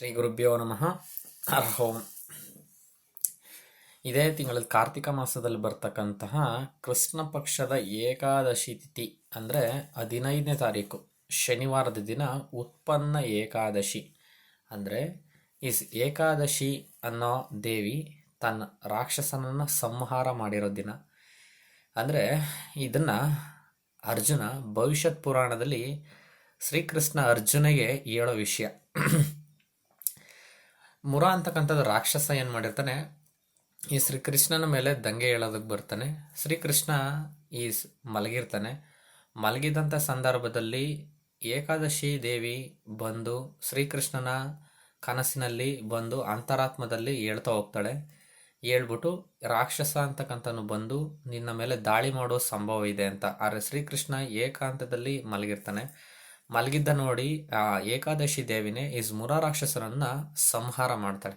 ಶ್ರೀ ಗುರುಭ್ಯೋ ನಮಃ. ಅರ್ಹೋಂ. ಇದೇ ತಿಂಗಳಲ್ಲಿ ಕಾರ್ತಿಕ ಮಾಸದಲ್ಲಿ ಬರ್ತಕ್ಕಂತಹ ಕೃಷ್ಣ ಪಕ್ಷದ ಏಕಾದಶಿ ತಿಥಿ ಅಂದರೆ ಹದಿನೈದನೇ ತಾರೀಕು. ಶನಿವಾರದ ದಿನ ಉತ್ಪನ್ನ ಏಕಾದಶಿ. ಅಂದರೆ ಇಸ್ ಏಕಾದಶಿ ಅನ್ನೋ ದೇವಿ ತನ್ನ ರಾಕ್ಷಸನನ್ನು ಸಂಹಾರ ಮಾಡಿರೋ ದಿನ. ಅಂದರೆ ಇದನ್ನು ಅರ್ಜುನ ಭವಿಷ್ಯತ್ ಪುರಾಣದಲ್ಲಿ ಶ್ರೀಕೃಷ್ಣ ಅರ್ಜುನಿಗೆ ಹೇಳೋ ವಿಷಯ. ಮುರ ಅಂತಕ್ಕಂಥದ್ದು ರಾಕ್ಷಸ ಏನು ಮಾಡಿರ್ತಾನೆ, ಈ ಶ್ರೀಕೃಷ್ಣನ ಮೇಲೆ ದಂಗೆ ಹೇಳೋದಕ್ಕೆ ಬರ್ತಾನೆ. ಶ್ರೀಕೃಷ್ಣ ಈ ಮಲಗಿರ್ತಾನೆ. ಮಲಗಿದಂಥ ಸಂದರ್ಭದಲ್ಲಿ ಏಕಾದಶಿ ದೇವಿ ಬಂದು ಶ್ರೀಕೃಷ್ಣನ ಕನಸಿನಲ್ಲಿ ಬಂದು ಅಂತರಾತ್ಮದಲ್ಲಿ ಹೇಳ್ತಾ ಹೋಗ್ತಾಳೆ. ಹೇಳ್ಬಿಟ್ಟು ರಾಕ್ಷಸ ಅಂತಕ್ಕಂಥನು ಬಂದು ನಿನ್ನ ಮೇಲೆ ದಾಳಿ ಮಾಡೋ ಸಂಭವ ಇದೆ ಅಂತ. ಆದರೆ ಶ್ರೀಕೃಷ್ಣ ಏಕಾಂತದಲ್ಲಿ ಮಲಗಿರ್ತಾನೆ. ಮಲಗಿದ್ದ ನೋಡಿ, ಆ, ಏಕಾದಶಿ ದೇವಿನೇ ಈ ಮುರ ರಾಕ್ಷಸರನ್ನ ಸಂಹಾರ ಮಾಡ್ತಾಳೆ.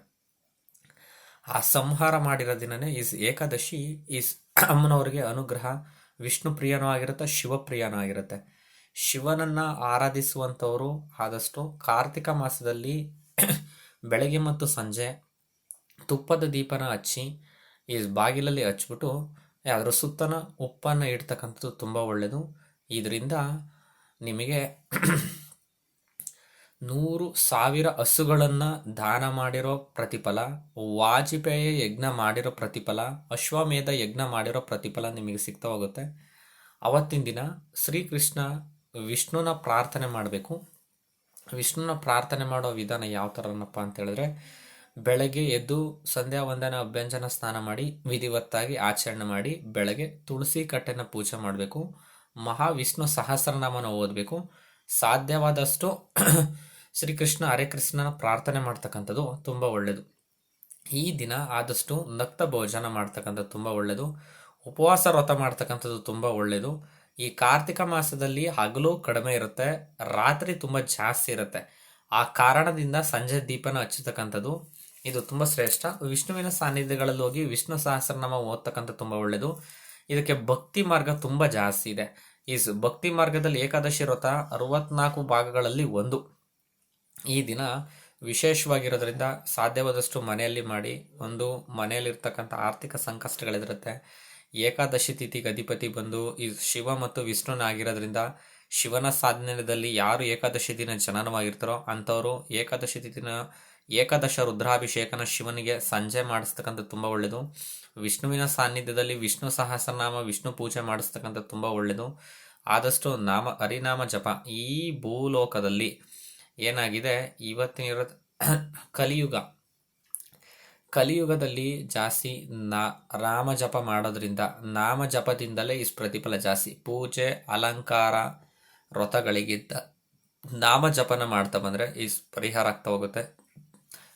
ಆ ಸಂಹಾರ ಮಾಡಿರೋ ದಿನನೇ ಈಸ್ ಏಕಾದಶಿ ಈಸ್ ಅಮ್ಮನವರಿಗೆ ಅನುಗ್ರಹ, ವಿಷ್ಣು ಪ್ರಿಯನೂ ಆಗಿರುತ್ತೆ ಶಿವಪ್ರಿಯನೂ ಆಗಿರುತ್ತೆ. ಶಿವನನ್ನ ಆರಾಧಿಸುವಂಥವರು ಆದಷ್ಟು ಕಾರ್ತಿಕ ಮಾಸದಲ್ಲಿ ಬೆಳಗ್ಗೆ ಮತ್ತು ಸಂಜೆ ತುಪ್ಪದ ದೀಪನ ಹಚ್ಚಿ ಈ ಬಾಗಿಲಲ್ಲಿ ಹಚ್ಬಿಟ್ಟು ಅದರ ಸುತ್ತನ ಉಪ್ಪನ್ನು ಇಡ್ತಕ್ಕಂಥದ್ದು ತುಂಬ ಒಳ್ಳೆಯದು ಇದರಿಂದ ನಿಮಗೆ ನೂರು ಸಾವಿರ ಹಸುಗಳನ್ನು ದಾನ ಮಾಡಿರೋ ಪ್ರತಿಫಲ, ವಾಜಪೇಯಿ ಯಜ್ಞ ಮಾಡಿರೋ ಪ್ರತಿಫಲ, ಅಶ್ವಮೇಧ ಯಜ್ಞ ಮಾಡಿರೋ ಪ್ರತಿಫಲ ನಿಮಗೆ ಸಿಗ್ತಾ ಹೋಗುತ್ತೆ ಅವತ್ತಿನ ದಿನ ಶ್ರೀಕೃಷ್ಣ ವಿಷ್ಣುನ ಪ್ರಾರ್ಥನೆ ಮಾಡಬೇಕು. ವಿಷ್ಣುನ ಪ್ರಾರ್ಥನೆ ಮಾಡೋ ವಿಧಾನ ಯಾವ ಥರನಪ್ಪ ಅಂತ ಹೇಳಿದ್ರೆ, ಬೆಳಗ್ಗೆ ಎದ್ದು ಸಂಧ್ಯಾ ವಂದನ ಅಭ್ಯಂಜನ ಸ್ನಾನ ಮಾಡಿ, ವಿಧಿವತ್ತಾಗಿ ಆಚರಣೆ ಮಾಡಿ ಬೆಳಗ್ಗೆ ತುಳಸಿ ಕಟ್ಟೆನ ಪೂಜೆ ಮಾಡಬೇಕು. ಮಹಾವಿಷ್ಣು ಸಹಸ್ರನಾಮನ ಓದಬೇಕು. ಸಾಧ್ಯವಾದಷ್ಟು ಶ್ರೀಕೃಷ್ಣ ಹರೇ ಕೃಷ್ಣನ ಪ್ರಾರ್ಥನೆ ಮಾಡ್ತಕ್ಕಂಥದ್ದು ತುಂಬ ಒಳ್ಳೆಯದು ಈ ದಿನ ಆದಷ್ಟು ನಕ್ತ ಭೋಜನ ಮಾಡ್ತಕ್ಕಂಥದ್ದು ತುಂಬ ಒಳ್ಳೆಯದು ಉಪವಾಸ ವ್ರತ ಮಾಡ್ತಕ್ಕಂಥದ್ದು ತುಂಬ ಒಳ್ಳೆಯದು ಈ ಕಾರ್ತಿಕ ಮಾಸದಲ್ಲಿ ಹಗಲು ಕಡಿಮೆ ಇರುತ್ತೆ, ರಾತ್ರಿ ತುಂಬ ಜಾಸ್ತಿ ಇರುತ್ತೆ. ಆ ಕಾರಣದಿಂದ ಸಂಜೆ ದೀಪನ ಹಚ್ಚತಕ್ಕಂಥದ್ದು ಇದು ತುಂಬ ಶ್ರೇಷ್ಠ. ವಿಷ್ಣುವಿನ ಸಾನ್ನಿಧ್ಯಗಳಲ್ಲಿ ಹೋಗಿ ವಿಷ್ಣು ಸಹಸ್ರನಾಮ ಓದ್ತಕ್ಕಂಥ ತುಂಬ ಒಳ್ಳೆಯದು ಇದಕ್ಕೆ ಭಕ್ತಿ ಮಾರ್ಗ ತುಂಬ ಜಾಸ್ತಿ ಇದೆ. ಈ ಭಕ್ತಿ ಮಾರ್ಗದಲ್ಲಿ ಏಕಾದಶಿ ವ್ರತ ಅರವತ್ನಾಲ್ಕು ಭಾಗಗಳಲ್ಲಿ ಒಂದು. ಈ ದಿನ ವಿಶೇಷವಾಗಿರೋದ್ರಿಂದ ಸಾಧ್ಯವಾದಷ್ಟು ಮನೆಯಲ್ಲಿ ಮಾಡಿ ಒಂದು ಮನೆಯಲ್ಲಿರ್ತಕ್ಕಂಥ ಆರ್ಥಿಕ ಸಂಕಷ್ಟಗಳಿರುತ್ತೆ. ಏಕಾದಶಿ ತಿಥಿಗೆ ಅಧಿಪತಿ ಬಂದು ಈ ಶಿವ ಮತ್ತು ವಿಷ್ಣುನ ಆಗಿರೋದ್ರಿಂದ ಶಿವನ ಸಾಧನೆಯಲ್ಲಿ ಯಾರು ಏಕಾದಶಿ ದಿನ ಜನನವಾಗಿರ್ತಾರೋ ಅಂಥವರು ಏಕಾದಶಿ ತಿಥಿನ ಏಕಾದಶ ರುದ್ರಾಭಿಷೇಕನ ಶಿವನಿಗೆ ಸಂಜೆ ಮಾಡಿಸ್ತಕ್ಕಂಥ ತುಂಬ ಒಳ್ಳೆಯದು ವಿಷ್ಣುವಿನ ಸಾನ್ನಿಧ್ಯದಲ್ಲಿ ವಿಷ್ಣು ಸಹಸ್ರನಾಮ, ವಿಷ್ಣು ಪೂಜೆ ಮಾಡಿಸ್ತಕ್ಕಂಥ ತುಂಬ ಒಳ್ಳೆಯದು ಆದಷ್ಟು ನಾಮ, ಹರಿನಾಮ ಜಪ ಈ ಭೂಲೋಕದಲ್ಲಿ ಏನಾಗಿದೆ? ಇವತ್ತಿನ ಕಲಿಯುಗ. ಕಲಿಯುಗದಲ್ಲಿ ಜಾಸ್ತಿ ನಾ ರಾಮ ಜಪ ಮಾಡೋದ್ರಿಂದ ನಾಮ ಜಪದಿಂದಲೇ ಈ ಪ್ರತಿಫಲ ಜಾಸ್ತಿ. ಪೂಜೆ, ಅಲಂಕಾರ ವ್ರತಗಳಿಗಿಂತ ನಾಮ ಜಪನ ಮಾಡ್ತಾ ಬಂದರೆ ಈ ಪರಿಹಾರ ಆಗ್ತಾ ಹೋಗುತ್ತೆ.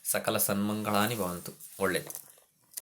ಸಕಲ ಸನ್ಮಂಗಳಾನಿ ಭವಂತು. ಒಳ್ಳೆಯದು